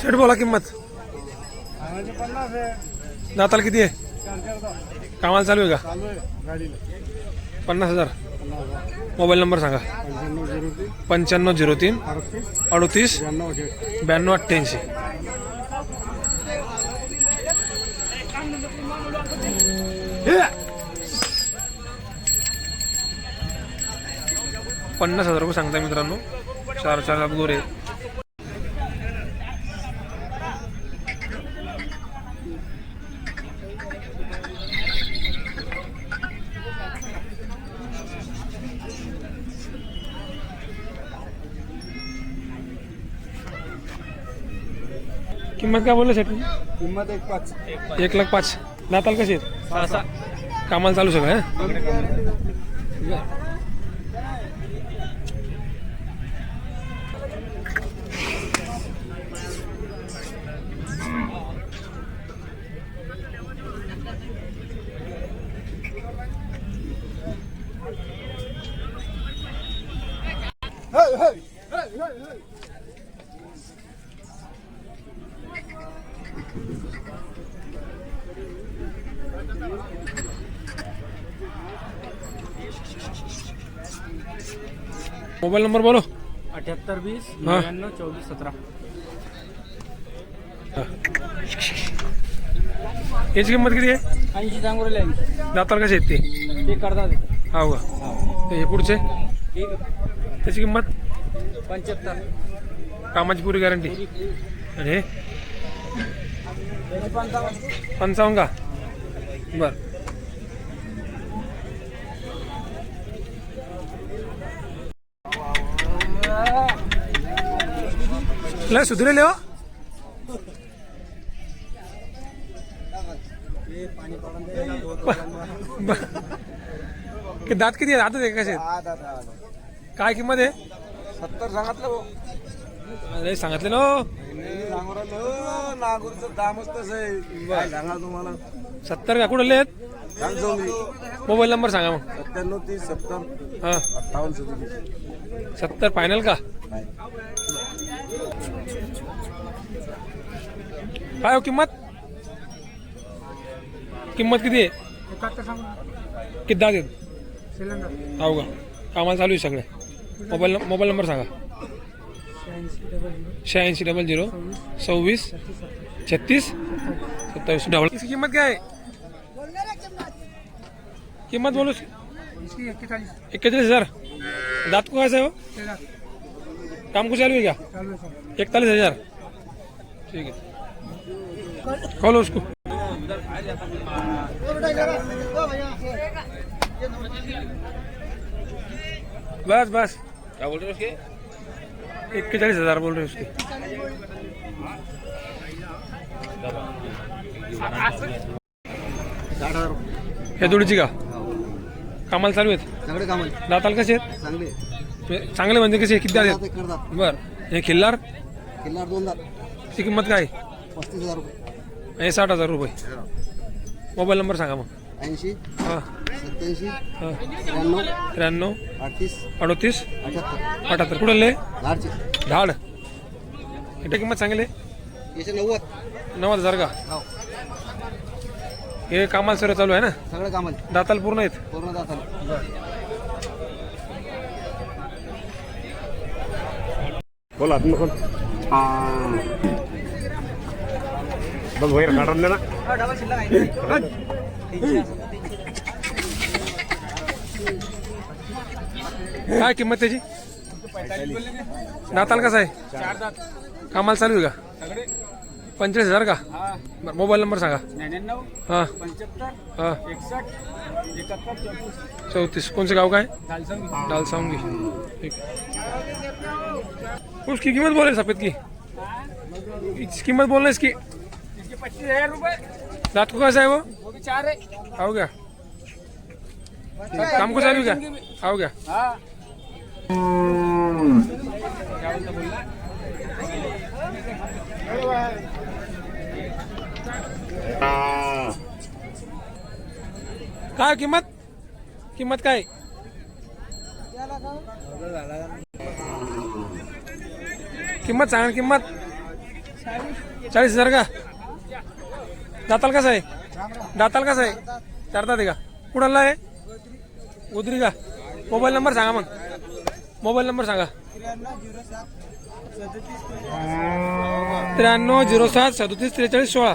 शेठ बोला किंमत. दाताला किती आहे? कामाला चालू आहे का? पन्नास हजार. मोबाईल नंबर सांगा. पंच्याण्णव झिरो तीन अडतीस ब्याण्णव अठ्ठ्याऐंशी. Yeah! पन्नास हजार रुपये सांगताय मित्रांनो. चार चार हात गोरे. किंमत काय बोलले शेट किंमत एक पाच. एक लाख पाच. दाताल कसे आहेत? कामाला चालू सगळं हं? मोबाईल नंबर बोलो. अठ्याहत्तर वीस. नव्याण्णव चोवीस सतरा. याची किंमत किती आहे? ऐंशी सांगू राहिले दाताल कसे आहेत ते? ते करतात. हो का ते हे पुढचे? ठीक. त्याची किंमत? पंच्याहत्तर. कामाची पुरी गॅरंटी आणि हे? पंचावन्न का? बर. लय सुधरेले हो. दात किती आहे दात आहे कसे? काय किंमत आहे? सत्तर सांगितलं अरे सांगितले ना हो. सांगू राहिलो नागूरचं दामच तसं आहे काय सांगा तुम्हाला सत्तर का? कुठले आहेत? मोबाईल नंबर सांगा मग. सत्त्याण्णव तीस सत्तर हां. अठ्ठावन्न सदतीस सत्तर फायनल का? काय हो किंमत? किंमत किती आहे? किती दहा आहेत? हो का. कामाला चालू आहे सगळे. मोबाईल मोबाईल नंबर सांगा. शहाऐंशी डबल झिरो सव्वीस. छत्तीस. सत्तावीस. डबल इसकी किंमत काय आहे किंमत बोलू एक्केचाळीस हज़ार. दात को कैसा है काम को चालू है क्या? इकतालीस हज़ार. ठीक है। खोलो उसको। बस बस। क्या बोल रहे हो उसके? इक्केचालीस हजार बोल रहे उसके हे जोडीची का? कामाला चालू आहेत? सगळे काम दाताल कसे आहेत? चांगले. म्हणजे चांगले म्हणजे कसे? किती आहेत? करतात बर. हे खिल्लार? किल्लार दोन दात. ची किंमत काय? पस्तीस हजार रुपये. हे साठ हजार रुपये. मोबाईल नंबर सांगा मग. ऐंशी हां. सत्याऐंशी हां. त्र्याण्णव त्र्याण्णव अडतीस अडतीस अठ्याहत्तर. अठ्याहत्तर. कुठले दहाचे धाड किती किंमत सांगले याचे नव्वद. नव्वद हजार का? हो. हे कामाला सर चालू आहे ना? सगळे कामाले. दाताल पूर्ण आहेत? पूर्ण दात आले बोला तुम्ही कोण बघ वगैरे काढून दे ना. काय किंमत त्याची? दाताल कसा आहे? कामाला चालू आहे का? पंचेचाळीस हज़ार का? बरं मोबाईल नंबर सांगा. हाँ. हाँ. चौतीस. चौतीस. कोणचं गाव काय? दालसंगी डाल ठीक. उसकी कीमत बोले सफ़ेद की? इसकी कीमत बोलना इसकी पच्चीस हज़ार रुपये। रात को कैसा है वो? वो भी चार है। आओ क्या काम को चालू क्या? आओ क्या हाँ। क्या काय किंमत? किंमत काय? किंमत सांगा किंमत? चाळीस हजार का? दाताल कसं आहे? दाताल कसं आहे? चार ते आहे का? कुणाला आहे? उदरी का? मोबाईल नंबर सांगा मग. मोबाईल नंबर सांगा. त्र्याण्णव झिरो सात सदोतीस त्रेचाळीस सोळा.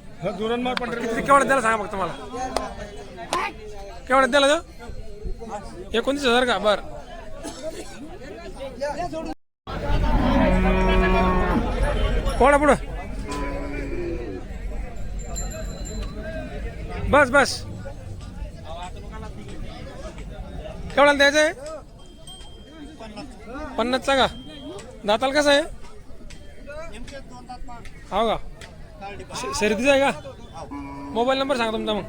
किती केवढ्यात द्यायला सांगा फक्त मला. केवढ्यात द्यायला तो एकोणतीस हजार का? बर. कोणा पुढं. बस बस. केवढ्याला द्यायचं आहे पन्नासचा का? दाताल कसा आहे? हो का? श- शर्यतीचा आहे का? मोबाईल नंबर सांगा तुमचा मग.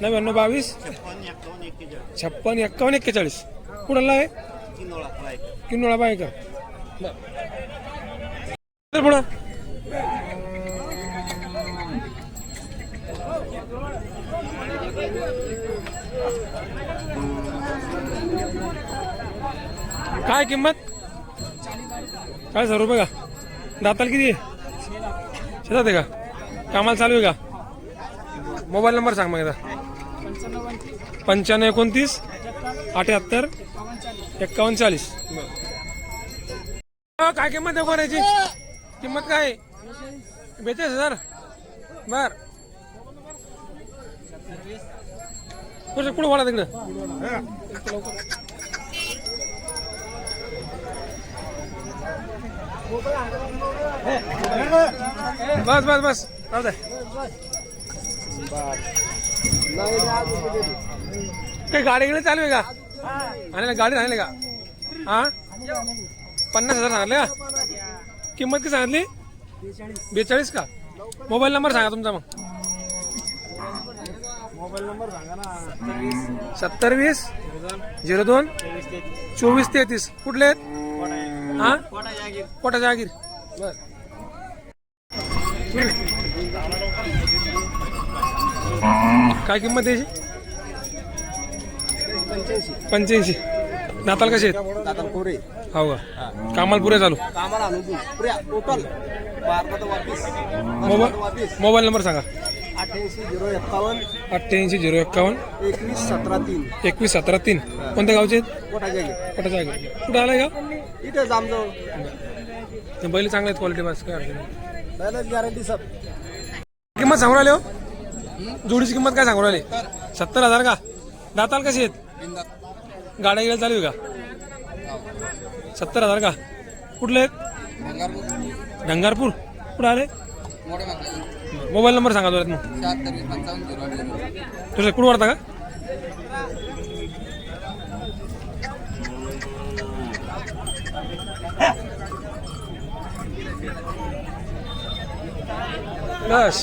नव्याण्णव बावीस. छप्पन एक्कावन्न एक्केचाळीस. कुठला आहे? किन्नोळा बायकर बरं. पुढं. काय किंमत? चाळीस हजार रुपये का? दाताल किती आहे? शेतात आहे का? कामाला चालू आहे का? मोबाईल नंबर सांग मग एकदा. पंच्याण्णव एकोणतीस अठ्याहत्तर एक्कावन्न चाळीस काय किंमत आहे कोणाची? किंमत काय? बेचाळीस हजार? बर. कुठं कुठं वाढा तिकडं? बस बस बस. राहू दे. काही गाडी गिडी चालू आहे का? आणि गाडी राहिले का? हा? पन्नास हजार सांगितले का? किंमत किती सांगितली? बेचाळीस का? मोबाईल नंबर सांगा तुमचा मग. मोबाईल नंबर सांगा ना सत्तर वीस झिरो दोन चोवीस तेहतीस. कुठले आहेत? हा? कोटा जहागीर बर काय किंमत द्यायची पंच्याऐंशी. नाताल कसे आहेत? कोरे. हो का? कामाला पुरे चालू. कामाला तू. टोटल वापीस. मोबाईल मोबाईल नंबर सांगा. अठ्ठ्याऐंशी झिरो एक्कावन्न. अठ्ठ्याऐंशी झिरो एक्कावन्न. एकवीस सतरा तीन. एकवीस सतरा तीन. कोणत्या गावचे आहेत? कोटा जागी कोटा जहागीर कुठं आलाय का इथेच आमचं. ते बैल चांगले आहेत क्वालिटी बस काय अडचण नाही. गॅरंटी सब किंमत सांगू राहिले हो? जोडीची किंमत काय सांगू राहिले? सत्तर हजार का? दाताल कशी आहेत? गाड्या गेल्या चालू आहे का? सत्तर हजार का? कुठले आहेत? गंगारपूर. कुठं आले? मोबाईल नंबर सांगा तुला मग. तुझं कुठं वाटता का? बस.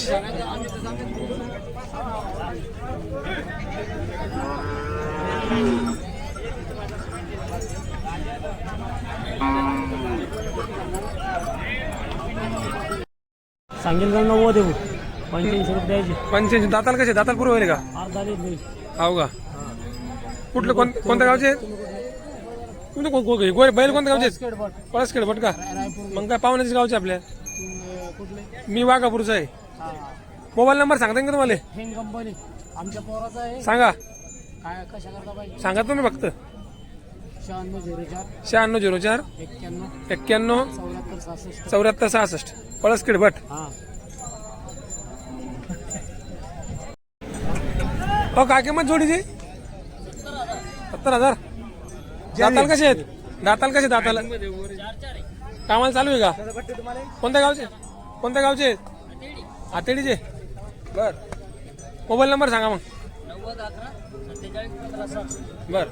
सांगेल का नव्वद आहे पंच्याऐंशी रुपये द्यायचे. पंच्याऐंशी. दाताल कसे? दाताल पूर्व होईल का? नाही. हो का? कुठलं कोण कोणत्या गावचे? आहेत? तुमचे गोरे बैल कोणत्या गावचे? आहेत? पळसखेड भट का? मग काय पाहुण्याचे गावचे आपल्या. मी वाघापूरचा आहे. मोबाईल नंबर सांगता का तुम्हाला? हेंग कंपनी. आमच्या पोराचा आहे. सांगा. काय कशा करता पाहिजे? सांगा तुम्ही फक्त. शहाण्णव झिरो चार. शहाण्णव झिरो चार. एक्क्याण्णव. एक्क्याण्णव. चौऱ्याहत्तर सहासष्ट. चौऱ्याहत्तर सहासष्ट. पळसखेड भट. हा. हो काय किंमत जोडीची? सत्तर हजार. दाताल कसे आहेत? दाताल कसे दाताल? कामाला चालू आहे का? कोणत्या गावचे? कोणत्या गावचे आहेत? आतेडीचे. बर. मोबाईल नंबर सांगा मग. बर.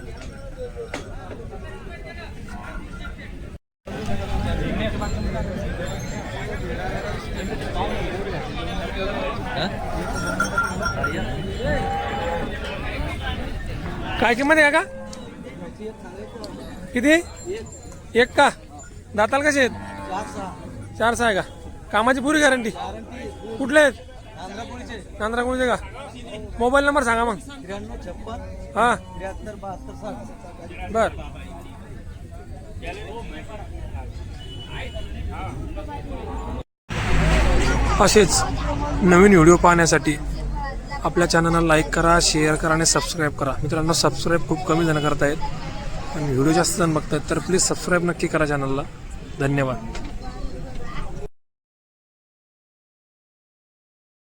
काय किंमत आहे का किती? एक का? दाताल कसे आहेत? चार सहा आहे का? कामाची पुरी गॅरंटी कुठले आहेत? नांद्राकुळीचे का? मोबाईल नंबर सांगा मग. हा. बर. असेच नवीन व्हिडिओ पाहण्यासाठी आपल्या चॅनलला लाईक करा शेअर करा आणि सबस्क्राईब करा. मित्रांनो सबस्क्राईब खूप कमी जण करतायत. आणि व्हिडिओ जास्त जण बघतायत तर प्लीज सबस्क्राईब नक्की करा चॅनलला धन्यवाद.